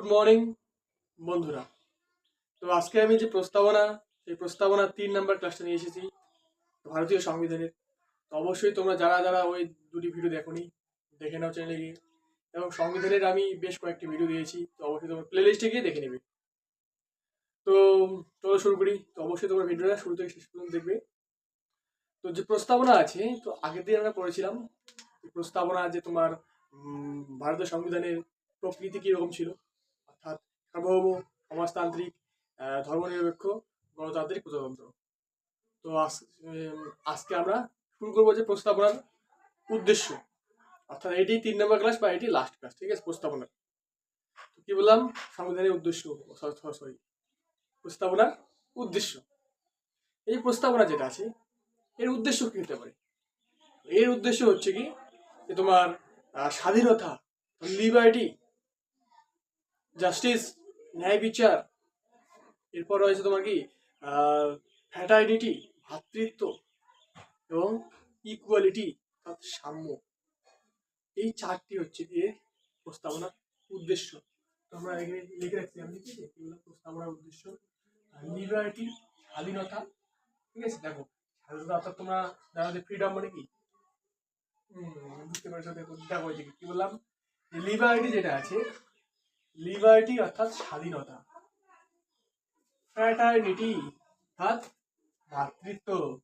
Good morning বন্ধুরা। তো আজকে আমি যে প্রস্তাবনা, সেই প্রস্তাবনা তিন নাম্বার ক্লাসটা নিয়ে এসেছি, ভারতীয় সংবিধানের। তো অবশ্যই তোমরা যারা যারা ওই দুটি ভিডিও দেখোনি, দেখে নাও চ্যানেলে গিয়ে। এবং সংবিধানের আমি বেশ কয়েকটি ভিডিও দিয়েছি, তো অবশ্যই তোমার প্লে লিস্টে গিয়ে দেখে নেবে। তো চলো শুরু করি। তো অবশ্যই তোমরা ভিডিওটা শুরু থেকে শেষ পর্যন্ত দেখবে। তো যে প্রস্তাবনা আছে, তো আগের দিন আমরা পড়েছিলাম প্রস্তাবনা যে তোমার ভারতের সংবিধানের প্রকৃতি কীরকম ছিল অর্থাৎ সার্বভৌম সমাজতান্ত্রিক ধর্মনিরপেক্ষ গণতান্ত্রিক প্রজাতন্ত্র। তো আজ- আজকে আমরা শুরু করব যে প্রস্তাবনার উদ্দেশ্য। অর্থাৎ এটি তিন নম্বর ক্লাস বা এটি লাস্ট ক্লাস ঠিক আছে? প্রস্তাবনার তো কি বললাম? সংবিধানের উদ্দেশ্য, সরি প্রস্তাবনার উদ্দেশ্য। এই প্রস্তাবনা যেটা আছে, এর উদ্দেশ্য কি হতে পারে? এর উদ্দেশ্য হচ্ছে কি? যে তোমার স্বাধীনতা লিবার্টি জাস্টিস, ন্যায় বিচার। এরপর রয়েছে তোমার কি? ফ্যাটাইনিটি ভাতৃত্ব এবং ইকুয়ালিটি অর্থাৎ সাম্য। এই চারটি হচ্ছে এর প্রস্তাবনার উদ্দেশ্য। আমরা এখানে লিখে রাখছি আমি কি? এগুলো প্রস্তাবনার উদ্দেশ্য। লিবার্টি স্বাধীনতা, ঠিক আছে? দেখো, স্বাধীনতা অর্থাৎ তোমরা জানো যে ফ্রিডম মানে কি? বুঝতে পেরেছ? দেখো দেখো কি বললাম? লিবার্টি যেটা আছে লিবার্টি অর্থাৎ স্বাধীনতা। ফ্র্যাটার্নিটি অর্থাৎ ভ্রাতৃত্ব।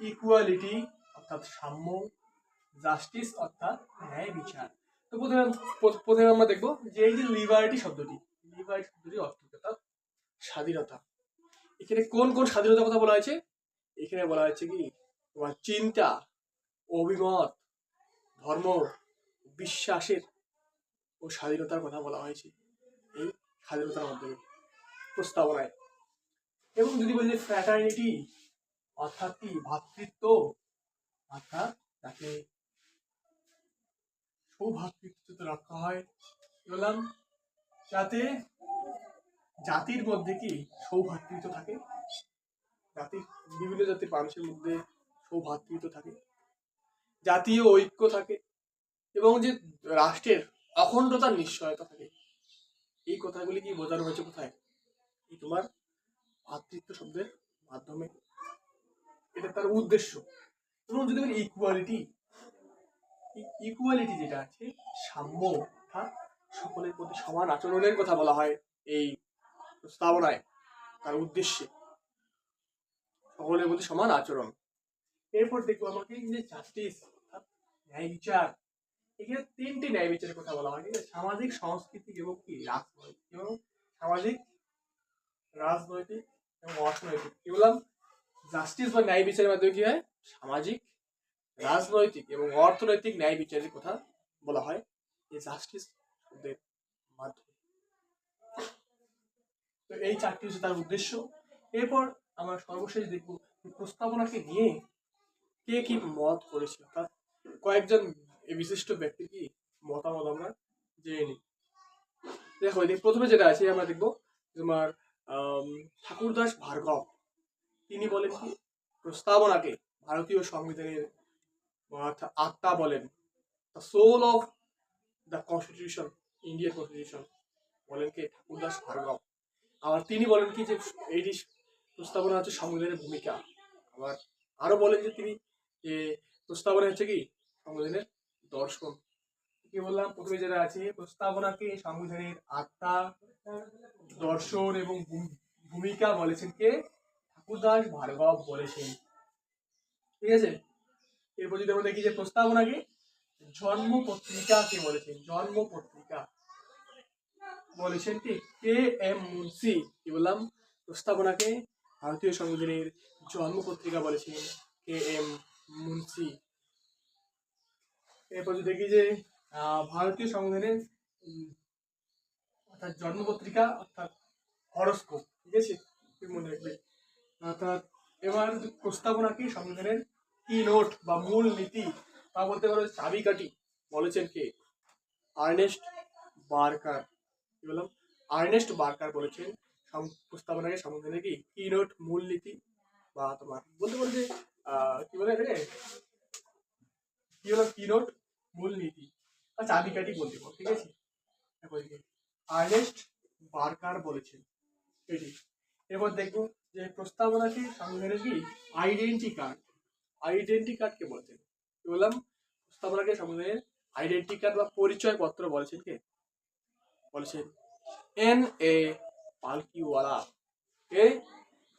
ইকুয়ালিটি অর্থাৎ সাম্য। জাস্টিস অর্থাৎ ন্যায় বিচার। তো প্রথমে প্র- প্রথমে আমরা দেখব যে এই যে লিবার্টি শব্দটি লিবার্টি শব্দটি অর্থ অর্থাৎ স্বাধীনতা। এখানে কোন কোন স্বাধীনতার কথা বলা হয়েছে? এখানে বলা হয়েছে কি? তোমার চিন্তা, অভিমত, ধর্ম, বিশ্বাসের ও স্বাধীনতার কথা বলা হয়েছে। এই স্বাধীনতার মাধ্যমে প্রস্তাবনায়। এবং যদি বলি ফ্র্যাটার্নিটি অর্থাৎ কি? ভ্রাতৃত্ব অর্থাৎ তাকে সৌভাতৃত্ব রাখা হয়। বললাম? যাতে জাতির মধ্যে কি? সৌভাতৃত্ব থাকে। জাতির, বিভিন্ন জাতির মানুষের মধ্যে সৌভাতৃত্ব থাকে। জাতীয় ঐক্য থাকে। এবং যে রাষ্ট্রের অখণ্ডতার নিশ্চয়তা থাকে এই কথাগুলি কি বোঝানো হয়েছে কোথায়? এই তোমার ভাতৃত্ব শব্দের মাধ্যমে। এটা তার উদ্দেশ্য। এবং যদি ইকুয়ালিটি ইকুয়ালিটি যেটা আছে, সাম্য অর্থাৎ সকলের প্রতি সমান আচরণের কথা বলা হয় এই প্রস্তাবনায়, তার উদ্দেশ্যে। সকলের প্রতি সমান আচরণ। এরপর দেখব আমাকে যে জাস্টিস অর্থাৎ ন্যায় বিচার এখানে তিনটি ন্যায় বিচারের কথা বলা হয়। সামাজিক, সাংস্কৃতিক এবং কি? রাজনৈতিক এবং সামাজিক, রাজনৈতিক এবং অর্থনৈতিক। বললাম? জাস্টিস বা ন্যায় বিচারের মাধ্যমে কি হয়? সামাজিক, রাজনৈতিক এবং অর্থনৈতিক ন্যায় বিচারের কথা বলা হয়। এই জাস্টিস শব্দের মাধ্যমে। তো এই চারটি হচ্ছে তার উদ্দেশ্য। এরপর আমরা সর্বশেষ দেখব প্রস্তাবনাকে নিয়ে কে কি মত করেছে। অর্থাৎ কয়েকজন এই বিশিষ্ট ব্যক্তির কি মতামত আমরা জেনে নিই? দেখো, এদিকে প্রথমে যেটা আছে, আমরা দেখব তোমার ঠাকুরদাস ভার্গব। তিনি বলেন কি, প্রস্তাবনাকে ভারতীয় সংবিধানের আত্মা বলেন। The soul of the constitution Indian constitution বলেন কি? ঠাকুরদাস ভার্গব। আবার তিনি বলেন কি যে এইটি প্রস্তাবনা হচ্ছে সংবিধানের ভূমিকা। আবার আরও বলেন যে তিনি যে প্রস্তাবনা হচ্ছে কি? সংবিধানের দর্শন কি বললাম, প্রথমে যেটা আছে, প্রস্তাবনাকে সংবিধানের আত্মা, দর্শন এবং ভূমিকা বলেছেন কে? ঠাকুরদাস ভার্গব বলেছেন। ঠিক আছে? এরপর যদি আমরা দেখি যে প্রস্তাবনাকে, জন্ম পত্রিকা কে বলেছেন? জন্ম পত্রিকা বলেছেন কি? K M Munshi. কি বললাম? প্রস্তাবনাকে ভারতীয় সংবিধানের জন্ম পত্রিকা বলেছেন কে এম মুন্সি। এরপর যদি দেখি যে ভারতীয় সংবিধানের অর্থাৎ জন্মপত্রিকা, অর্থাৎ হরস্কোপ, ঠিক আছে? মনে রাখবে। অর্থাৎ এবার প্রস্তাবনা কি সংবিধানের? কি নোট বা মূল নীতি? তা বলতে পারো চাবিকাঠি, বলেছেন কে? Ernst Barker. কি বললাম? আর্নেস্ট বার্কার বলেছেন। প্রস্তাবনাকে সংবিধানের কি? কি নোট, মূল নীতি? বা তোমার বলতে পারো যে কি বলে এটাকে? কি হলো কি নোট? মূল নীতি বা চাবিকাঠি বলতে পারো, ঠিক আছে। আর্নেস্ট বার্কার বলেছেন, এটি। এরপর দেখব যে প্রস্তাবনাকে সংবিধানের কি? Identity card. আইডেন্টি কার্ডকে বলেছেন? বললাম? প্রস্তাবনাকে সংবিধানের আইডেন্টি কার্ড বা পরিচয় পত্র বলেছেন কে? বলেছেন N A Palkhivala. K?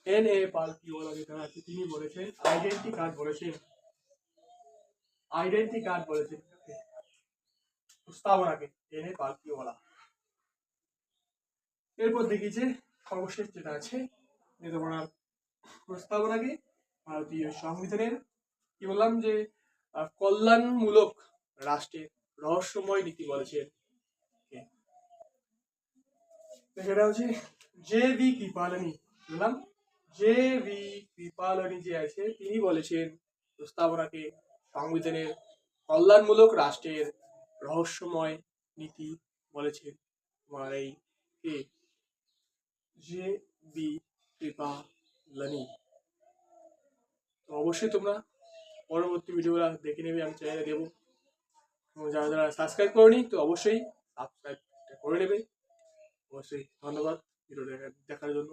N A Palkhivala যেটা আছে, তিনি বলেছেন আইডেন্টি কার্ড বলেছেন। আইডেন্টি কার্ড বলেছেন। প্রস্তাবনাকে এন এ পালকিওয়ালা এরপর দেখি যে সর্বশেষ যেটা আছে যে প্রস্তাবনাকে ভারতীয় সংবিধানের, কি বললাম যে কল্যাণমূলক রাষ্ট্রের রহস্যময় নীতি বলেছেন সেটা হচ্ছে জে ভি কৃপালনী বললাম? জে ভি কৃপালনী যে আছে, তিনি বলেছেন প্রস্তাবনাকে সংবিধানের কল্যাণমূলক রাষ্ট্রের রহস্যময় নীতি বলেছেন তোমার এই কে? জে বি কৃপালনী তো অবশ্যই তোমরা পরবর্তী ভিডিওগুলো দেখে নেবে, আমি চ্যানেলে দেবো। এবং যারা যারা সাবস্ক্রাইব করনি, তো অবশ্যই সাবস্ক্রাইব করে নেবে। অবশ্যই ধন্যবাদ ভিডিও দেখার জন্য।